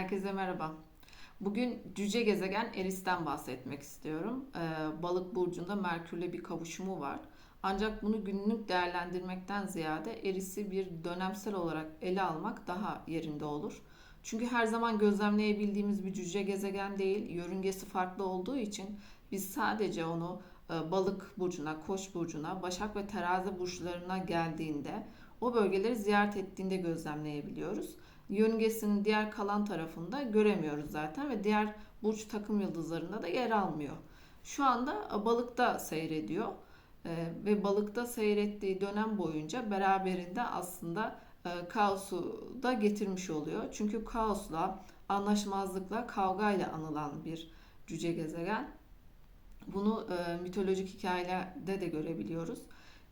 Herkese merhaba. Bugün cüce gezegen Eris'ten bahsetmek istiyorum. Ee, Balık burcunda Merkürle bir kavuşumu var. Ancak bunu günlük değerlendirmekten ziyade Eris'i bir dönemsel olarak ele almak daha yerinde olur. Çünkü her zaman gözlemleyebildiğimiz bir cüce gezegen değil, yörüngesi farklı olduğu için biz sadece onu e, Balık burcuna, Koç burcuna, Başak ve Terazi burçlarına geldiğinde o bölgeleri ziyaret ettiğinde gözlemleyebiliyoruz yörüngesinin diğer kalan tarafında göremiyoruz zaten ve diğer burç takım yıldızlarında da yer almıyor. Şu anda balıkta seyrediyor ee, ve balıkta seyrettiği dönem boyunca beraberinde aslında e, kaosu da getirmiş oluyor. Çünkü kaosla, anlaşmazlıkla, kavgayla anılan bir cüce gezegen. Bunu e, mitolojik hikayelerde de görebiliyoruz.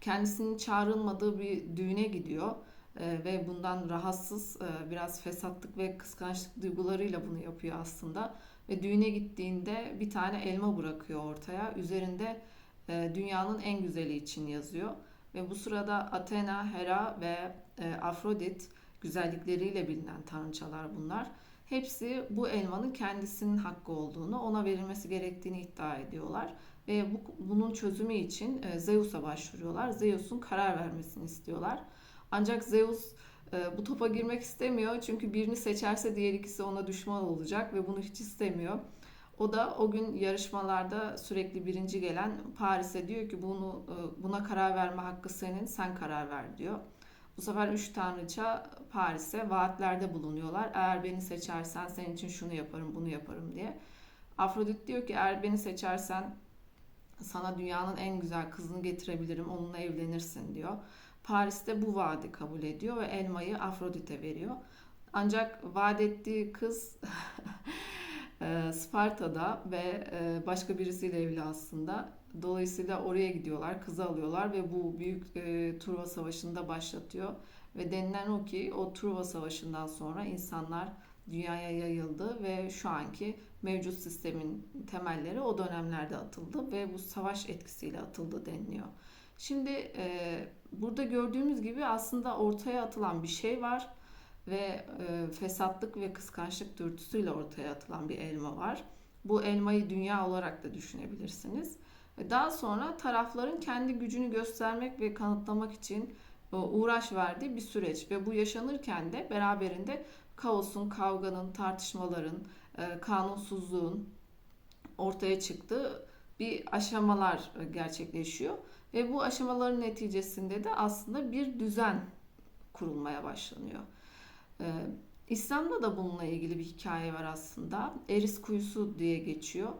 Kendisinin çağrılmadığı bir düğüne gidiyor e, ve bundan rahatsız e, biraz fesatlık ve kıskançlık duygularıyla bunu yapıyor aslında. Ve düğüne gittiğinde bir tane elma bırakıyor ortaya. Üzerinde e, dünyanın en güzeli için yazıyor. Ve bu sırada Athena, Hera ve e, Afrodit güzellikleriyle bilinen tanrıçalar bunlar. Hepsi bu elmanın kendisinin hakkı olduğunu, ona verilmesi gerektiğini iddia ediyorlar. Ve bu, bunun çözümü için Zeus'a başvuruyorlar. Zeus'un karar vermesini istiyorlar. Ancak Zeus e, bu topa girmek istemiyor. Çünkü birini seçerse diğer ikisi ona düşman olacak ve bunu hiç istemiyor. O da o gün yarışmalarda sürekli birinci gelen Paris'e diyor ki bunu e, buna karar verme hakkı senin, sen karar ver diyor. Bu sefer üç tanrıça Paris'e vaatlerde bulunuyorlar. Eğer beni seçersen senin için şunu yaparım, bunu yaparım diye. Afrodit diyor ki eğer beni seçersen sana dünyanın en güzel kızını getirebilirim, onunla evlenirsin diyor. Paris'te bu vaadi kabul ediyor ve elmayı Afrodit'e veriyor. Ancak vaat ettiği kız e, Sparta'da ve e, başka birisiyle evli aslında. Dolayısıyla oraya gidiyorlar, kızı alıyorlar ve bu büyük e, Truva Savaşı'nda başlatıyor. Ve denilen o ki o Truva Savaşı'ndan sonra insanlar dünyaya yayıldı ve şu anki mevcut sistemin temelleri o dönemlerde atıldı ve bu savaş etkisiyle atıldı deniliyor. Şimdi e, burada gördüğümüz gibi aslında ortaya atılan bir şey var ve e, fesatlık ve kıskançlık dürtüsüyle ortaya atılan bir elma var. Bu elmayı dünya olarak da düşünebilirsiniz. Ve daha sonra tarafların kendi gücünü göstermek ve kanıtlamak için e, uğraş verdiği bir süreç ve bu yaşanırken de beraberinde kaosun, kavganın, tartışmaların, e, kanunsuzluğun ortaya çıktığı bir aşamalar gerçekleşiyor. Ve bu aşamaların neticesinde de aslında bir düzen kurulmaya başlanıyor. Ee, İslam'da da bununla ilgili bir hikaye var aslında. Eris Kuyusu diye geçiyor.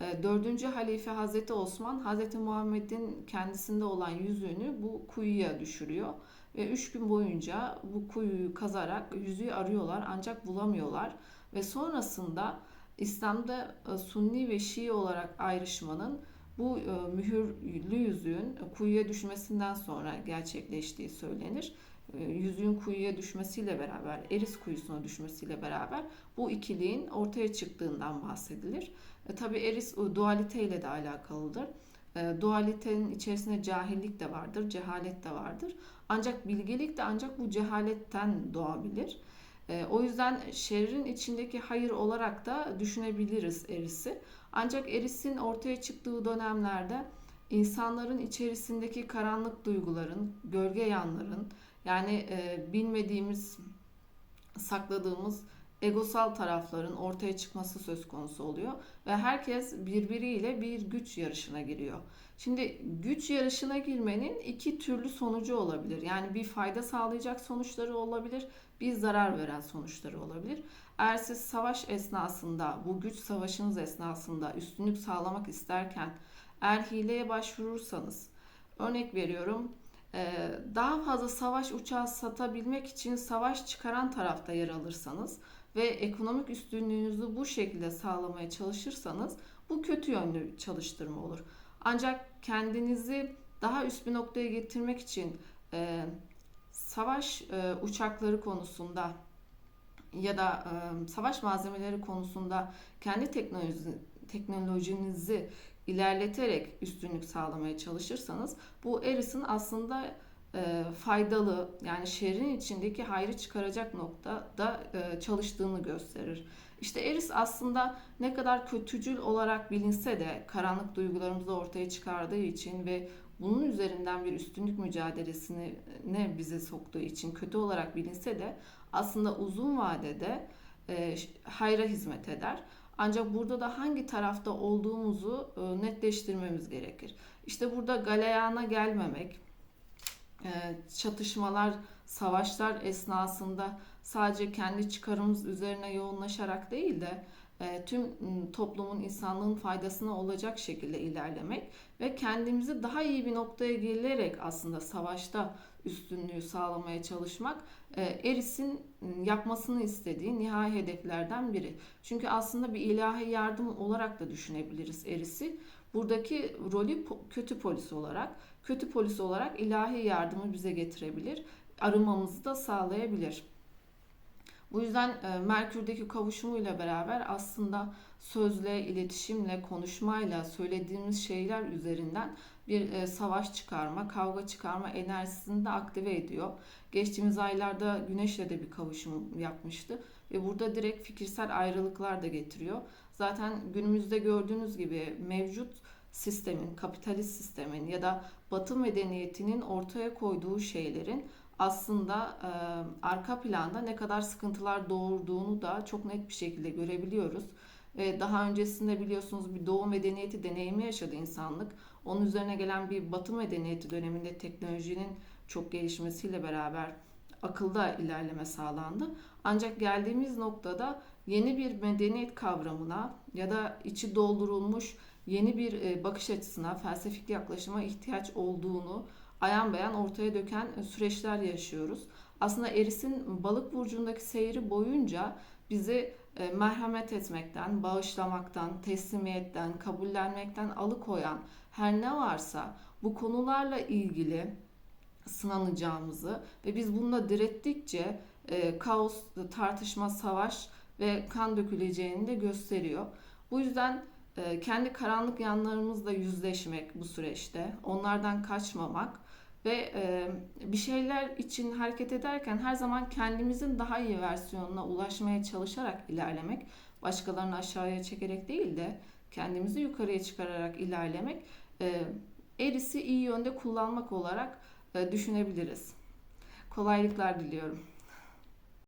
Ee, dördüncü halife Hazreti Osman, Hazreti Muhammed'in kendisinde olan yüzüğünü bu kuyuya düşürüyor. Ve üç gün boyunca bu kuyuyu kazarak yüzüğü arıyorlar ancak bulamıyorlar. Ve sonrasında İslam'da e, Sunni ve Şii olarak ayrışmanın bu e, mühürlü yüzüğün kuyuya düşmesinden sonra gerçekleştiği söylenir. E, yüzüğün kuyuya düşmesiyle beraber, Eris kuyusuna düşmesiyle beraber bu ikiliğin ortaya çıktığından bahsedilir. E, Tabi Eris dualite ile de alakalıdır. E, dualitenin içerisinde cahillik de vardır, cehalet de vardır. Ancak bilgelik de ancak bu cehaletten doğabilir. E, o yüzden şerrin içindeki hayır olarak da düşünebiliriz Eris'i. Ancak Eris'in ortaya çıktığı dönemlerde insanların içerisindeki karanlık duyguların, gölge yanların yani e, bilmediğimiz, sakladığımız egosal tarafların ortaya çıkması söz konusu oluyor ve herkes birbiriyle bir güç yarışına giriyor. Şimdi güç yarışına girmenin iki türlü sonucu olabilir. Yani bir fayda sağlayacak sonuçları olabilir, bir zarar veren sonuçları olabilir. Eğer siz savaş esnasında, bu güç savaşınız esnasında üstünlük sağlamak isterken eğer hileye başvurursanız, örnek veriyorum, daha fazla savaş uçağı satabilmek için savaş çıkaran tarafta yer alırsanız ve ekonomik üstünlüğünüzü bu şekilde sağlamaya çalışırsanız bu kötü yönlü çalıştırma olur. Ancak kendinizi daha üst bir noktaya getirmek için e, savaş e, uçakları konusunda ya da e, savaş malzemeleri konusunda kendi teknoloji, teknolojinizi ilerleterek üstünlük sağlamaya çalışırsanız bu Eris'in aslında e, faydalı yani şerrin içindeki hayrı çıkaracak noktada e, çalıştığını gösterir. İşte Eris aslında ne kadar kötücül olarak bilinse de karanlık duygularımızı ortaya çıkardığı için ve bunun üzerinden bir üstünlük mücadelesini ne bize soktuğu için kötü olarak bilinse de aslında uzun vadede e, hayra hizmet eder. Ancak burada da hangi tarafta olduğumuzu e, netleştirmemiz gerekir. İşte burada galeyana gelmemek, çatışmalar, savaşlar esnasında sadece kendi çıkarımız üzerine yoğunlaşarak değil de tüm m, toplumun, insanlığın faydasına olacak şekilde ilerlemek ve kendimizi daha iyi bir noktaya gelerek aslında savaşta üstünlüğü sağlamaya çalışmak e, Eris'in m, yapmasını istediği nihai hedeflerden biri. Çünkü aslında bir ilahi yardım olarak da düşünebiliriz Eris'i. Buradaki rolü kötü polis olarak, kötü polis olarak ilahi yardımı bize getirebilir, arınmamızı da sağlayabilir. Bu yüzden e, Merkür'deki kavuşumuyla beraber aslında sözle, iletişimle, konuşmayla söylediğimiz şeyler üzerinden bir e, savaş çıkarma, kavga çıkarma enerjisini de aktive ediyor. Geçtiğimiz aylarda Güneş'le de bir kavuşum yapmıştı ve burada direkt fikirsel ayrılıklar da getiriyor. Zaten günümüzde gördüğünüz gibi mevcut sistemin, kapitalist sistemin ya da Batı medeniyetinin ortaya koyduğu şeylerin aslında e, arka planda ne kadar sıkıntılar doğurduğunu da çok net bir şekilde görebiliyoruz. Ve daha öncesinde biliyorsunuz bir doğu medeniyeti deneyimi yaşadı insanlık. Onun üzerine gelen bir batı medeniyeti döneminde teknolojinin çok gelişmesiyle beraber akılda ilerleme sağlandı. Ancak geldiğimiz noktada yeni bir medeniyet kavramına ya da içi doldurulmuş yeni bir e, bakış açısına, felsefik yaklaşıma ihtiyaç olduğunu ayan beyan ortaya döken süreçler yaşıyoruz. Aslında Eris'in balık burcundaki seyri boyunca bizi e, merhamet etmekten, bağışlamaktan, teslimiyetten, kabullenmekten alıkoyan her ne varsa bu konularla ilgili sınanacağımızı ve biz bununla direttikçe e, kaos, tartışma, savaş ve kan döküleceğini de gösteriyor. Bu yüzden e, kendi karanlık yanlarımızla yüzleşmek bu süreçte, onlardan kaçmamak ve e, bir şeyler için hareket ederken her zaman kendimizin daha iyi versiyonuna ulaşmaya çalışarak ilerlemek, başkalarını aşağıya çekerek değil de kendimizi yukarıya çıkararak ilerlemek, e, Eris'i iyi yönde kullanmak olarak e, düşünebiliriz. Kolaylıklar diliyorum.